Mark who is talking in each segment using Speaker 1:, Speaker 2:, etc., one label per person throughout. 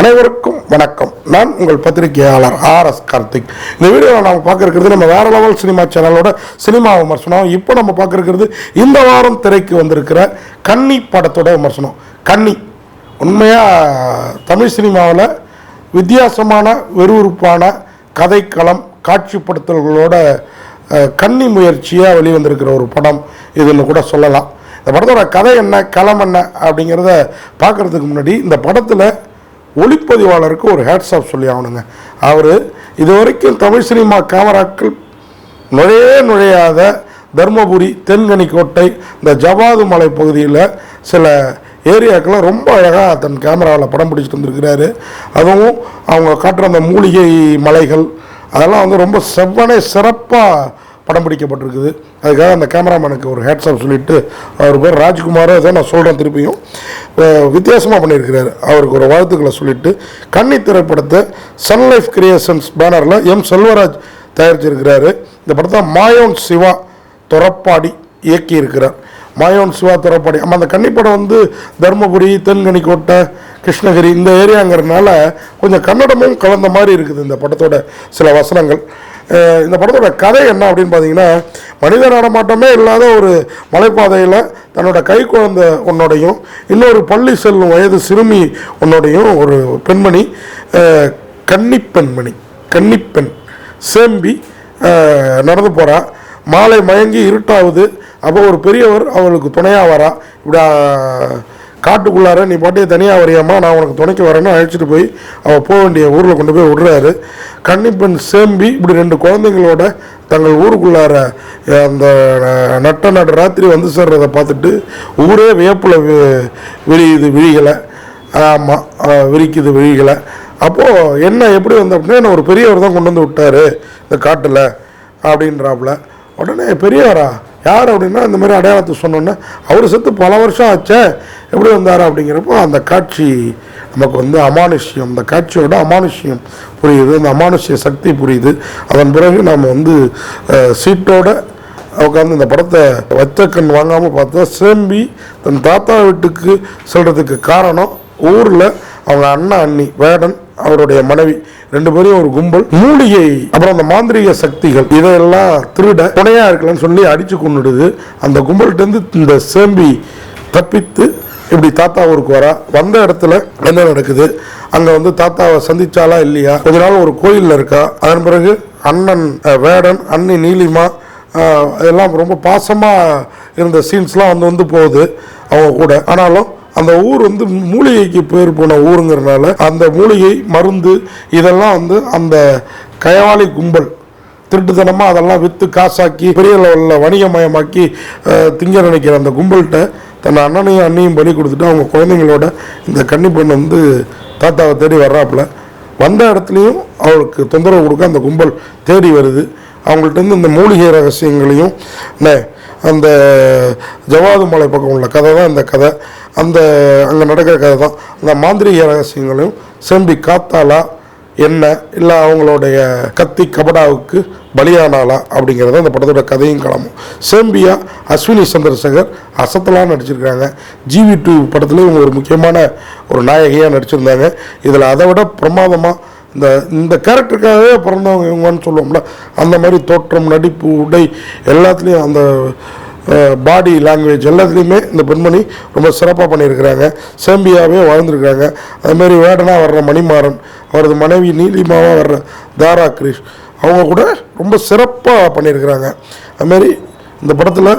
Speaker 1: அனைவருக்கும் வணக்கம். நான் உங்கள் பத்திரிகையாளர் ஆர் எஸ் கார்த்திக். இந்த வீடியோவில் நாம் பார்க்க இருக்கிறது நம்ம வேற லெவல் சினிமா சேனலோட சினிமா விமர்சனம். இப்போ நம்ம பார்க்க இருக்கிறது இந்த வாரம் திரைக்கு வந்திருக்கிற கன்னி படத்தோட விமர்சனம். கன்னி. உண்மையாக தமிழ் சினிமாவில் வித்தியாசமான விறுவிறுப்பான கதைக்களம் காட்சிப்படுத்தல்களோட கன்னி முயற்சியாக வெளிவந்திருக்கிற ஒரு படம் இதுன்னு கூட சொல்லலாம். இந்த படத்தோட கதை என்ன களம் என்ன அப்படிங்கிறத பார்க்கறதுக்கு முன்னாடி இந்த படத்தில் ஒளிப்பதிவாளருக்கு ஒரு ஹேட்ஸ் ஆஃப் சொல்லி ஆகணுங்க. அவர் இது வரைக்கும் தமிழ் சினிமா கேமராக்கள் நுழையே நுழையாத தர்மபுரி தென்கனிக்கோட்டை இந்த ஜவாது மலை பகுதியில் சில ஏரியாக்கெல்லாம் ரொம்ப அழகாக தன் கேமராவில் படம் பிடிச்சிட்டு வந்திருக்கிறாரு. அதுவும் அவங்க காட்டுற அந்த மூலிகை மலைகள் அதெல்லாம் வந்து ரொம்ப செவ்வனே சிறப்பாக படம் பிடிக்கப்பட்டிருக்குது. அதுக்காக அந்த கேமராமேனுக்கு ஒரு ஹேட்ஸ் ஆஃப் சொல்லிட்டு அவர் பேர் ராஜ்குமார் அதை நான் சொல்கிறேன் திருப்பியும். வித்தியாசமாக பண்ணியிருக்கிறார். அவருக்கு ஒரு வாழ்த்துக்களை சொல்லிட்டு கன்னி திரைப்படத்தை சன்லைஃப் கிரியேஷன்ஸ் பேனரில் எம் செல்வராஜ் தயாரிச்சிருக்கிறாரு. இந்த படத்தை மாயோன் சிவா துறப்பாடி இயக்கியிருக்கிறார். மாயோன் சிவா துறப்பாடி. ஆமாம் அந்த கன்னிப்படம் வந்து தருமபுரி தென்கனிக்கோட்டை கிருஷ்ணகிரி இந்த ஏரியாங்கிறதுனால கொஞ்சம் கன்னடமும் கலந்த மாதிரி இருக்குது இந்த படத்தோட சில வசனங்கள். இந்த படத்தோட கதை என்ன அப்படின்னு பார்த்தீங்கன்னா மனித நடமாட்டமே இல்லாத ஒரு மலைப்பாதையில் தன்னோட கை குழந்தை உன்னோடையும் இன்னொரு பள்ளி செல்லும் வயது சிறுமி உன்னோடையும் ஒரு பெண்மணி கன்னிப்பெண்மணி கன்னிப்பெண் சேம்பி நடந்து போகிறா மாலை மயங்கி இருட்டாவது அப்போ ஒரு பெரியவர் அவளுக்கு துணையாக வரா. இப்படி காட்டுக்குள்ளார நீ பாட்டியே தனியாக வரையாமா நான் உனக்கு துணைக்கு வரேன்னு அழைச்சிட்டு போய் அவள் போக வேண்டிய ஊரில் கொண்டு போய் விடுறாரு. கன்னிப்பெண் சேம்பி இப்படி ரெண்டு குழந்தைங்களோட தங்கள் ஊருக்குள்ளார அந்த நட்ட நடு ராத்திரி வந்து சேர்றதை பார்த்துட்டு ஊரே வியப்பில் விரியுது விழிகளை ஆமாம் விரிக்குது விழிகளை அப்போது என்ன எப்படி வந்து அப்படின்னா என்ன ஒரு பெரியவர் தான் கொண்டு வந்து விட்டாரு இந்த காட்டில் அப்படின்றாப்புல. உடனே பெரியவரா யார் அப்படின்னா இந்த மாதிரி அடையாளத்தை சொன்னோன்னே அவர் செத்து பல வருஷம் ஆச்சே எப்படி வந்தார்? அப்படிங்கிறப்போ அந்த காட்சி நமக்கு வந்து அமானுஷ்யம் அந்த காட்சியோட அமானுஷ்யம் புரியுது அந்த அமானுஷ்ய சக்தி புரியுது. அதன் பிறகு நம்ம வந்து சீட்டோட உட்காந்து இந்த படத்தை வச்ச கண் வாங்காமல் பார்த்தா சேம்பி தன் தாத்தா வீட்டுக்கு செல்கிறதுக்கு காரணம் ஊரில் அவங்க அண்ணா அண்ணி வேடன் அவருடைய மனைவி ரெண்டு பேரும் ஒரு கும்பல் மூலிகை அப்புறம் அந்த மாந்திரீக சக்திகள் இதெல்லாம் திருட துணையா இருக்கலன்னு சொல்லி அடிச்சு கொண்டுடுது அந்த கும்பல்கிட்ட இருந்து இந்த சேம்பி தப்பித்து இப்படி தாத்தா ஊருக்கு வரா. வந்த இடத்துல என்ன நடக்குது? அங்க வந்து தாத்தாவை சந்திச்சாலா இல்லையா? கொஞ்ச நாள் ஒரு கோயில்ல இருக்கா. அதன் பிறகு அண்ணன் வேடன் அண்ணி நீலிமா ஆஹ் இதெல்லாம் ரொம்ப பாசமாக இருந்த சீன்ஸ்லாம் வந்து வந்து போகுது அவங்க கூட. ஆனாலும் அந்த ஊர் வந்து மூலிகைக்கு பேர் போன ஊருங்கிறனால அந்த மூலிகை மருந்து இதெல்லாம் வந்து அந்த கயவாளி கும்பல் திருட்டுத்தனமாக அதெல்லாம் விற்று காசாக்கி பெரிய லெவலில் வணிகமயமாக்கி திங்க நினைக்கிற அந்த கும்பல்கிட்ட தன் அண்ணனையும் அண்ணையும் பலி கொடுத்துட்டு அவங்க குழந்தைங்களோட இந்த கன்னி பெண் வந்து தாத்தாவை தேடி வர்றாப்புல. வந்த இடத்துலையும் அவளுக்கு தொந்தரவு கொடுக்க அந்த கும்பல் தேடி வருது. அவங்கள்ட்ட இந்த மூலிகை ரகசியங்களையும் என்ன அந்த ஜவாது மலை பக்கம் உள்ள கதை தான் இந்த கதை. அந்த அங்கே நடக்கிற கதை தான். அந்த மாந்திரிக ரகசியங்களையும் செம்பி காத்தாலா என்ன? இல்லை அவங்களுடைய கத்தி கபடாவுக்கு பலியானாலா அப்படிங்கிறத அந்த படத்தோட கதையும் கிளம்பும் சேம்பியா அஸ்வினி சந்திரசேகர் அசத்தலாக நடிச்சிருக்காங்க. ஜிவி டூ படத்துலேயும் இவங்க ஒரு முக்கியமான ஒரு நாயகியாக நடிச்சிருந்தாங்க. இதில் அதை விட பிரமாதமாக இந்த இந்த கேரக்டருக்காகவே பிறந்தவங்க இவங்கன்னு சொல்லுவோம்ல அந்த மாதிரி தோற்றம் நடிப்பு உடை எல்லாத்துலேயும் அந்த பாடி லாங்குவேஜ் எல்லாத்துலேயுமே இந்த பெண்மணி ரொம்ப சிறப்பாக பண்ணியிருக்கிறாங்க. சேம்பியாவே வாழ்ந்துருக்காங்க அதுமாரி வேடனாக வர்ற மணிமாறன் அவரது மனைவி நீலிமாவாக வர்ற தாரா கிரீஷ் அவங்க கூட ரொம்ப சிறப்பாக பண்ணியிருக்கிறாங்க. அதுமாரி இந்த படத்தில்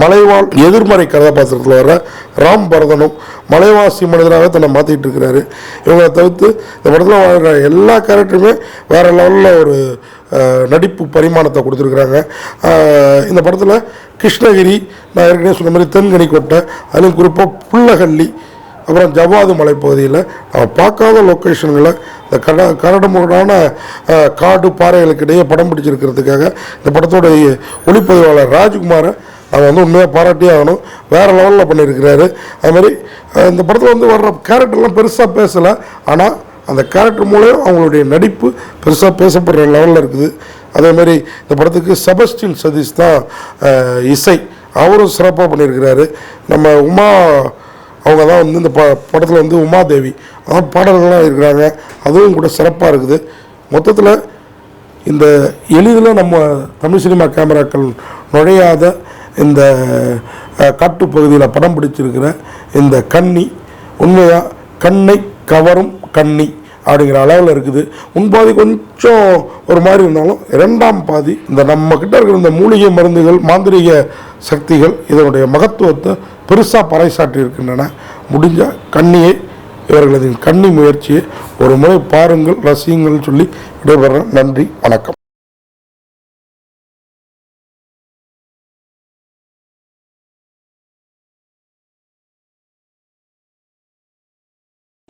Speaker 1: மலைவாழ் எதிர்மறை கதாபாத்திரத்தில் வர ராம் பரதனும் மலைவாசி மனிதராக தன்னை மாற்றிட்டு இருக்கிறாரு. இவங்களை தவிர்த்து இந்த படத்தில் வாழ்கிற எல்லா கேரக்டருமே வேறு லெவலில் ஒரு நடிப்பு பரிமாணத்தை கொடுத்துருக்குறாங்க. இந்த படத்தில் கிருஷ்ணகிரி நான் ஏற்கனவே சொன்ன மாதிரி தென்கனிக்கோட்டை அதுலேயும் குறிப்பாக புள்ளகல்லி அப்புறம் ஜவ்வாது மலைப்பகுதியில் நம்ம பார்க்காத லொக்கேஷன்களை இந்த கட கரடுமுரடான காடு பாறைகளுக்கு இடையே படம் பிடிச்சிருக்கிறதுக்காக இந்த படத்தோடைய ஒளிப்பதிவாளர் ராஜ்குமாரை அவங்க வந்து உண்மையாக பாராட்டியே ஆகணும். வேறு லெவலில் பண்ணியிருக்கிறாரு. அது மாதிரி இந்த படத்தில் வந்து வர்ற கேரக்டர்லாம் பெருசாக பேசலை. ஆனால் அந்த கேரக்டர் மூலம் அவங்களுடைய நடிப்பு பெருசாக பேசப்படுற லெவலில் இருக்குது. அதே மாதிரி இந்த படத்துக்கு செபஸ்டின் சதீஷ் தான் இசை. அவரும் சிறப்பாக பண்ணியிருக்கிறாரு. நம்ம உமா அவங்க தான் வந்து இந்த ப படத்தில் வந்து உமாதேவி. அதான் பாடல்கள்லாம் இருக்கிறாங்க. அதுவும் கூட சிறப்பாக இருக்குது. மொத்தத்தில் இந்த எளிதில் நம்ம தமிழ் சினிமா கேமராக்கள் நுழையாத இந்த அஹ், காட்டுப் பகுதியில் படம் பிடிச்சிருக்கிற இந்த கன்னி உண்மையாக கண்ணை கவரும் கண்ணி அப்படிங்கிற அளவில் இருக்குது. முன்பாதி கொஞ்சம் ஒரு மாதிரி இருந்தாலும் இரண்டாம் பாதி இந்த நம்ம கிட்ட இருக்கிற இந்த மூலிகை மருந்துகள் மாந்திரிக சக்திகள் இதனுடைய மகத்துவத்தை பெருசாக பறைசாற்றி இருக்கின்றன முடிஞ்ச கண்ணியை இவர்களது கண்ணி முயற்சியை ஒரு முறை பாருங்கள் ரசியுங்கள் சொல்லி விடைபெறேன் நன்றி வணக்கம்.